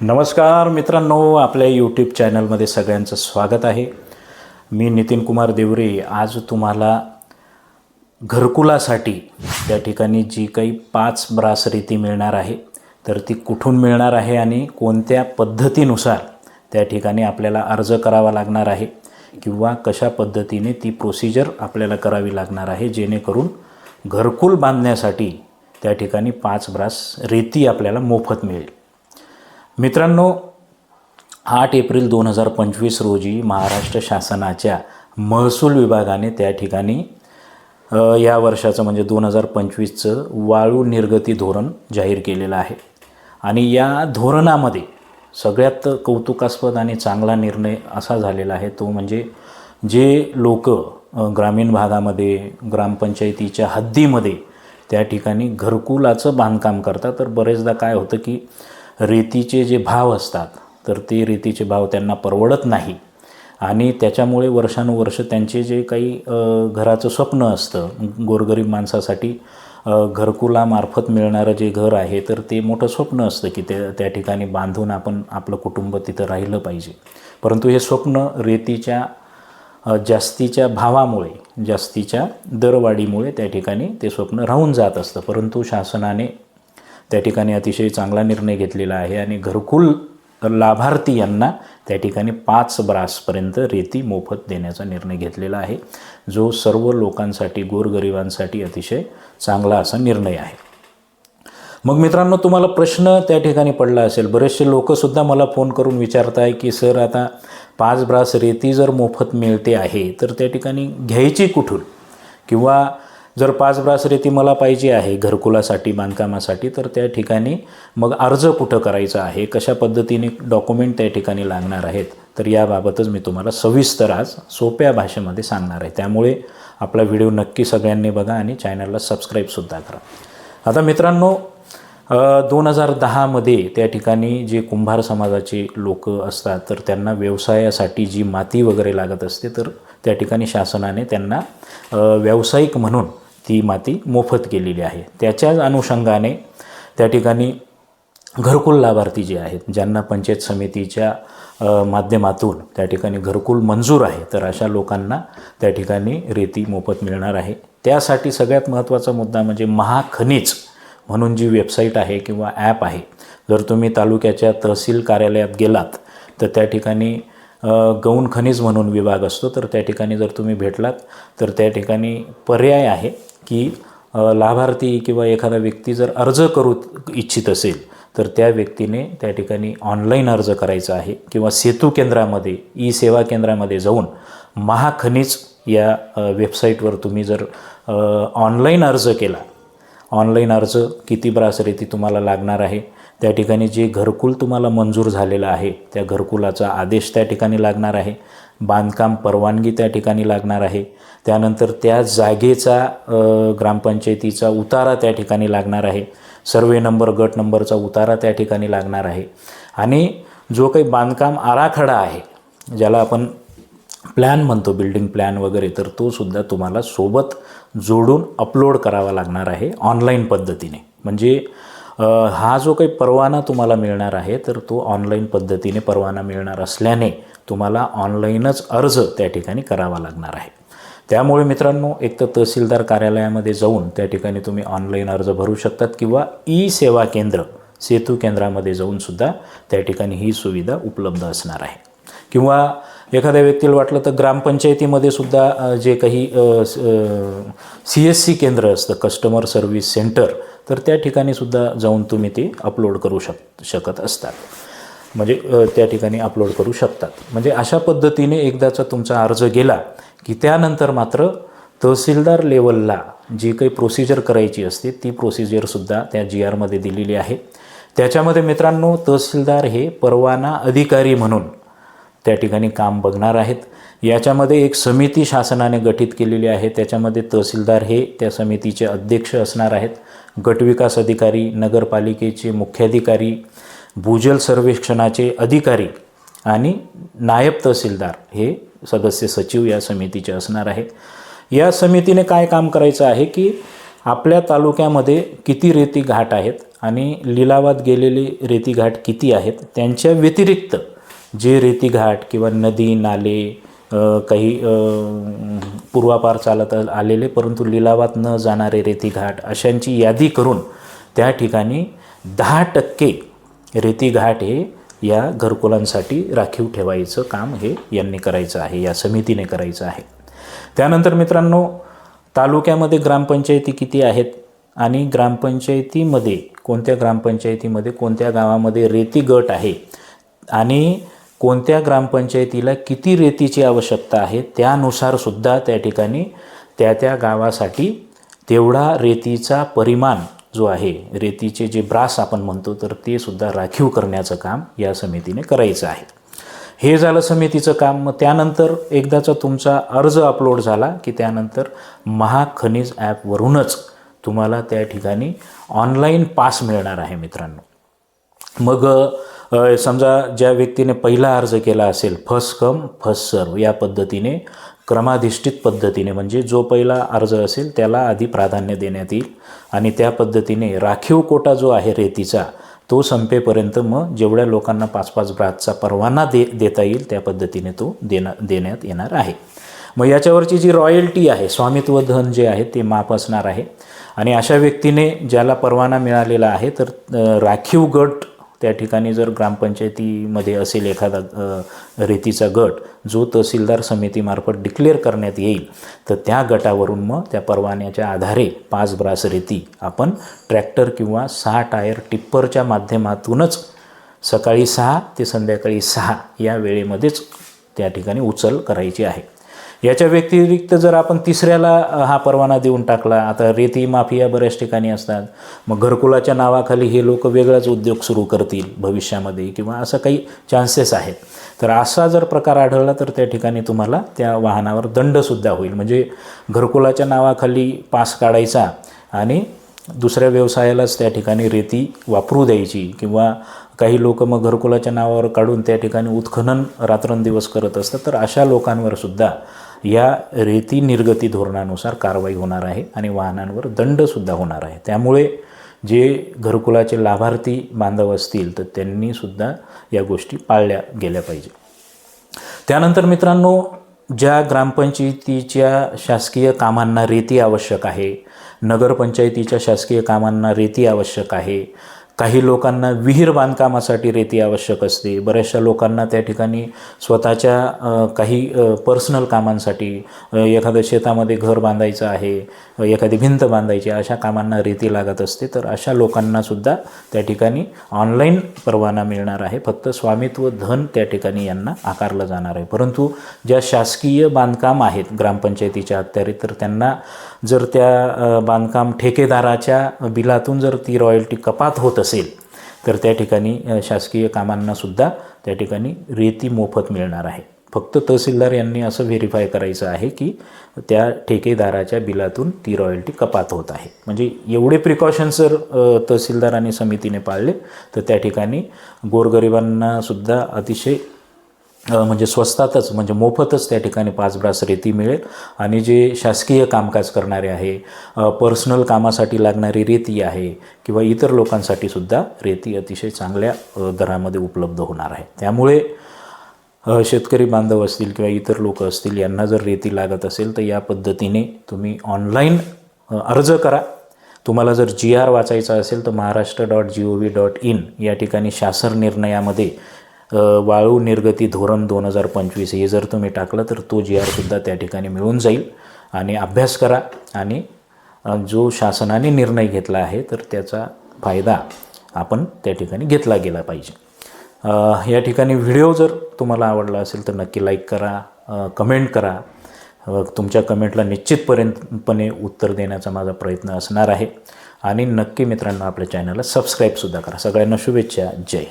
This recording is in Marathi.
नमस्कार मित्रांनो आपल्या यूट्यूब चॅनलमध्ये सगळ्यांचं स्वागत आहे. मी नितीन कुमार देवरे. आज तुम्हाला घरकुलासाठी त्या ठिकाणी जी काही पाच ब्रास रेती मिळणार आहे तर ती कुठून मिळणार आहे आणि कोणत्या पद्धतीनुसार त्या ठिकाणी आपल्याला अर्ज करावा लागणार आहे किंवा कशा पद्धतीने ती प्रोसिजर आपल्याला करावी लागणार आहे जेणेकरून घरकुल बांधण्यासाठी त्या ठिकाणी पाच ब्रास रेती आपल्याला मोफत मिळेल. मित्रांनो आठ एप्रिल दोन हजार पंचवीस रोजी महाराष्ट्र शासनाच्या महसूल विभागाने त्या ठिकाणी या वर्षाचं म्हणजे दोन हजार पंचवीसचं वाळू निर्गती धोरण जाहीर केलेलं आहे. आणि या धोरणामध्ये सगळ्यात कौतुकास्पद आणि चांगला निर्णय असा झालेला आहे तो म्हणजे जे लोक ग्रामीण भागामध्ये ग्रामपंचायतीच्या हद्दीमध्ये त्या ठिकाणी घरकुलाचं बांधकाम करतात. तर बरेचदा काय होतं की रेतीचे जे भाव असतात तर ते रेतीचे भाव त्यांना परवडत नाही. आणि त्याच्यामुळे वर्षानुवर्ष त्यांचे जे काही घराचं स्वप्न असतं गोरगरीब माणसासाठी घरकुलामार्फत मिळणारं जे घर आहे तर ते मोठं स्वप्न असतं की ते त्या ठिकाणी बांधून आपण आपलं कुटुंब तिथं राहिलं पाहिजे. परंतु हे स्वप्न रेतीच्या जास्तीच्या भावामुळे जास्तीच्या दरवाढीमुळे त्या ठिकाणी ते स्वप्न राहून जात असतं. परंतु शासनाने त्या ठिकाणी अतिशय चांगला निर्णय घेतलेला आहे आणि घरकुल लाभार्थी यांना त्या ठिकाणी पाच ब्रासपर्यंत रेती मोफत देण्याचा निर्णय घेतलेला आहे जो सर्व लोकांसाठी गोरगरिबांसाठी अतिशय चांगला असा निर्णय आहे. मग मित्रांनो तुम्हाला प्रश्न त्या ठिकाणी पडला असेल. बरेचसे लोकसुद्धा मला फोन करून विचारत आहे की सर आता पाच ब्रास रेती जर मोफत मिळते आहे तर त्या ठिकाणी घ्यायची कुठून? किंवा जर पाच ब्रास रेती मला पाहिजे आहे घरकुलासाठी बांधकामासाठी तर त्या ठिकाणी मग अर्ज कुठं करायचा आहे? कशा पद्धतीने डॉक्युमेंट त्या ठिकाणी लागणार आहेत? तर याबाबतच मी तुम्हाला सविस्तर आज सोप्या भाषेमध्ये सांगणार आहे. त्यामुळे आपला व्हिडिओ नक्की सगळ्यांनी बघा आणि चॅनलला सबस्क्राईबसुद्धा करा. आता मित्रांनो दोन हजार दहामध्ये त्या ठिकाणी जे कुंभार समाजाचे लोक असतात तर त्यांना व्यवसायासाठी जी माती वगैरे लागत असते तर त्या ठिकाणी शासनाने त्यांना व्यावसायिक म्हणून ती माती मोफत केलेली आहे. त्याच्याच अनुषंगाने त्या ठिकाणी घरकुल लाभार्थी जे आहेत ज्यांना पंचायत समितीच्या माध्यमातून त्या ठिकाणी घरकुल मंजूर आहे तर अशा लोकांना त्या ठिकाणी रेती मोफत मिळणार आहे. त्यासाठी सगळ्यात महत्त्वाचा मुद्दा म्हणजे महाखनिज म्हणून जी वेबसाईट आहे किंवा ॲप आहे जर तुम्ही तालुक्याच्या तहसील कार्यालयात गेलात तर त्या ठिकाणी गौण खनिज म्हणून विभाग असतो तर त्या ठिकाणी जर तुम्ही भेटलात तर त्या ठिकाणी पर्याय आहे की लाभार्थी किंवा एखादा व्यक्ती जर अर्ज करू इच्छित असेल तर त्या व्यक्तीने त्या ठिकाणी ऑनलाईन अर्ज करायचा आहे किंवा सेतू केंद्रामध्ये ई सेवा केंद्रामध्ये जाऊन महाखनिज या वेबसाईटवर तुम्ही जर ऑनलाईन अर्ज केला ऑनलाईन अर्ज किती ब्रास रेती तुम्हाला लागणार आहे त्या ठिकाणी जे घरकुल तुम्हाला मंजूर झालेलं आहे त्या घरकुलाचा आदेश त्या ठिकाणी लागणार आहे. बांधकाम परवानगी त्या ठिकाणी लागणार आहे. त्यानंतर त्या जागेचा ग्रामपंचायतीचा उतारा त्या ठिकाणी लागणार आहे. सर्वे नंबर गट नंबरचा उतारा त्या ठिकाणी लागणार आहे. आणि जो काही बांधकाम आराखडा आहे ज्याला आपण प्लॅन म्हणतो बिल्डिंग प्लॅन वगैरे तर तो सुद्धा तुम्हाला सोबत जोडून अपलोड करावा लागणार आहे ऑनलाईन पद्धतीने. म्हणजे हा जो काही परवाना तुम्हाला मिळणार आहे तर तो ऑनलाईन पद्धतीने परवाना मिळणार असल्याने तुम्हाला ऑनलाईनच अर्ज त्या ठिकाणी करावा लागणार आहे. त्यामुळे मित्रांनो एक तर तहसीलदार कार्यालयामध्ये जाऊन त्या ठिकाणी तुम्ही ऑनलाईन अर्ज भरू शकतात किंवा ई सेवा केंद्र सेतू केंद्रामध्ये जाऊनसुद्धा त्या ठिकाणी ही सुविधा उपलब्ध असणार आहे. किंवा एखाद्या व्यक्तीला वाटलं तर ग्रामपंचायतीमध्ये सुद्धा जे काही सी एस सी केंद्र असतं कस्टमर सर्व्हिस सेंटर तर त्या ठिकाणी सुद्धा जाऊन तुम्ही ते अपलोड करू शक शकत असतात. म्हणजे त्या ठिकाणी अपलोड करू शकतात. म्हणजे अशा पद्धतीने एकदाचा तुमचा अर्ज गेला की त्यानंतर मात्र तहसीलदार लेवलला जी काही प्रोसिजर करायची असते ती प्रोसिजरसुद्धा त्या जी आरमध्ये दिलेली आहे. त्याच्यामध्ये मित्रांनो तहसीलदार हे परवाना अधिकारी म्हणून त्या ठिकाणी काम बघणार आहेत. याच्यामध्ये एक समिती शासनाने गठीत केलेली आहे. त्याच्यामध्ये तहसीलदार हे त्या समितीचे अध्यक्ष असणार आहेत. गटविकास अधिकारी नगरपालिकेचे मुख्याधिकारी भूजल सर्वेक्षणाचे अधिकारी आणि नायब तहसीलदार हे सदस्य सचिव या समितीचे असणार आहेत. या समितीने काय काम करायचं आहे की आपल्या तालुक्यामध्ये किती रेती घाट आहेत आणि लिलावात गेलेले रेती घाट किती आहेत त्यांच्या व्यतिरिक्त जे रेती घाट किंवा नदी नाले काही पूर्वापार चालत आलेले परंतु लिलावात न जाणारे रेती घाट अशांची यादी करून त्या ठिकाणी दहा टक्के रेती घाट हे या घरकुलांसाठी राखीव ठेवायचं काम हे यांनी करायचं आहे या समितीने करायचं आहे. त्यानंतर मित्रांनो तालुक्यामध्ये ग्रामपंचायती किती आहेत आणि ग्रामपंचायतीमध्ये कोणत्या ग्रामपंचायतीमध्ये कोणत्या गावामध्ये रेती गट आहे आणि कोणत्या ग्रामपंचायतीला किती रेतीची आवश्यकता आहे त्यानुसार सुद्धा त्या ठिकाणी त्या त्या गावासाठी तेवढा रेतीचा परिमाण जो आहे रेतीचे जे ब्रास आपण म्हणतो तर ते सुद्धा राखीव करण्याचं काम या समितीने करायचं आहे. हे झालं समितीचं काम. मग त्यानंतर एकदाचा तुमचा अर्ज अपलोड झाला की त्यानंतर महाखनिज ॲपवरूनच तुम्हाला त्या ठिकाणी ऑनलाईन पास मिळणार आहे मित्रांनो. मग समजा ज्या व्यक्तीने पहिला अर्ज केला असेल फर्स्ट कम फर्स्ट सर्व या पद्धतीने क्रमाधिष्ठित पद्धतीने म्हणजे जो पहिला अर्ज असेल त्याला आधी प्राधान्य देण्यात येईल. आणि त्या पद्धतीने राखीव कोटा जो आहे रेतीचा तो संपेपर्यंत मग जेवढ्या लोकांना पाच पाच ब्राथचा परवाना दे देता येईल त्या पद्धतीने तो देना देण्यात येणार आहे. मग याच्यावरची जी रॉयल्टी आहे स्वामित्व धन जे आहे ते माफ असणार आहे. आणि अशा व्यक्तीने ज्याला परवाना मिळालेला आहे तर राखीव गट त्या ठिकाणी जर ग्रामपंचायतीमध्ये असेल एखादा रेतीचा गट जो तहसीलदार समितीमार्फत डिक्लेअर करण्यात येईल तर त्या गटावरून मग त्या परवान्याच्या आधारे पाच ब्रास रेती आपण ट्रॅक्टर किंवा सहा टायर टिप्परच्या माध्यमातूनच सकाळी सहा ते संध्याकाळी सहा या वेळेमध्येच त्या ठिकाणी उचल करायची आहे. याच्या व्यतिरिक्त जर आपण तिसऱ्याला हा परवाना देऊन टाकला आता रेती माफिया बऱ्याच ठिकाणी असतात. मग घरकुलाच्या नावाखाली हे लोक वेगळाच उद्योग सुरू करतील भविष्यामध्ये किंवा असं काही चान्सेस आहेत. तर असा जर प्रकार आढळला तर त्या ठिकाणी तुम्हाला त्या वाहनावर दंडसुद्धा होईल. म्हणजे घरकुलाच्या नावाखाली पास काढायचा आणि दुसऱ्या व्यवसायालाच त्या ठिकाणी रेती वापरू द्यायची किंवा काही लोक मग घरकुलाच्या नावावर काढून त्या ठिकाणी उत्खनन रात्रंदिवस करत असतात तर अशा लोकांवर सुद्धा या रेती निर्गती धोरणानुसार कारवाई होणार आहे आणि वाहनांवर दंडसुद्धा होणार आहे. त्यामुळे जे घरकुलाचे लाभार्थी बांधव असतील तर त्यांनीसुद्धा या गोष्टी पाळल्या गेल्या पाहिजे. त्यानंतर मित्रांनो ज्या ग्रामपंचायतीच्या शासकीय कामांना रेती आवश्यक आहे नगरपंचायतीच्या शासकीय कामांना रेती आवश्यक आहे काही लोकांना विहीर बांधकामासाठी रेती आवश्यक असते. बऱ्याचशा लोकांना त्या ठिकाणी स्वतःच्या काही पर्सनल कामांसाठी एखादं शेतामध्ये घर बांधायचं आहे एखादी भिंत बांधायची अशा कामांना रेती लागत असते. तर अशा लोकांनासुद्धा त्या ठिकाणी ऑनलाईन परवाना मिळणार आहे. फक्त स्वामित्व धन त्या ठिकाणी यांना आकारलं जाणार आहे. परंतु ज्या शासकीय बांधकाम आहेत ग्रामपंचायतीच्या अखत्यारीत तर त्यांना जर त्या बांधकाम ठेकेदाराच्या बिलातून जर ती रॉयल्टी कपात होत असेल तर त्या ठिकाणी शासकीय कामांनासुद्धा त्या ठिकाणी रेती मोफत मिळणार आहे. फक्त तहसीलदार यांनी असं व्हेरीफाय करायचं आहे की त्या ठेकेदाराच्या बिलातून ती रॉयल्टी कपात होत आहे. म्हणजे एवढे प्रिकॉशन्स जर तहसीलदार आणि समितीने पाळले तर त्या ठिकाणी गोरगरिबांनासुद्धा अतिशय म्हणजे स्वस्तातच म्हणजे मोफतच त्या ठिकाणी पाच ब्रास रेती मिळेल. आणि जे शासकीय कामकाज करणारे आहे पर्सनल कामासाठी लागणारी रेती आहे किंवा इतर लोकांसाठी सुद्धा रेती अतिशय चांगल्या दरामध्ये उपलब्ध होणार आहे. त्यामुळे शेतकरी बांधव असतील किंवा इतर लोक असतील यांना जर रेती लागत असेल तर या पद्धतीने तुम्ही ऑनलाईन अर्ज करा. तुम्हाला जर जी आर वाचायचा असेल तर Maharashtra dot G O V dot in या ठिकाणी शासन निर्णयामध्ये वाळू निर्गती धोरण दोन हजार पंचवीस हे जर तुम्ही टाकलं तर तो जी आरसुद्धा त्या ठिकाणी मिळून जाईल. आणि अभ्यास करा आणि जो शासनाने निर्णय घेतला आहे तर त्याचा फायदा आपण त्या ठिकाणी घेतला गेला पाहिजे. या ठिकाणी व्हिडिओ जर तुम्हाला आवडला असेल तर नक्की लाईक करा कमेंट करा. तुमच्या कमेंटला निश्चितपर्यंतपणे उत्तर देण्याचा माझा प्रयत्न असणार आहे. आणि नक्की मित्रांनो आपल्या चॅनलला सबस्क्राईबसुद्धा करा. सगळ्यांना शुभेच्छा. जय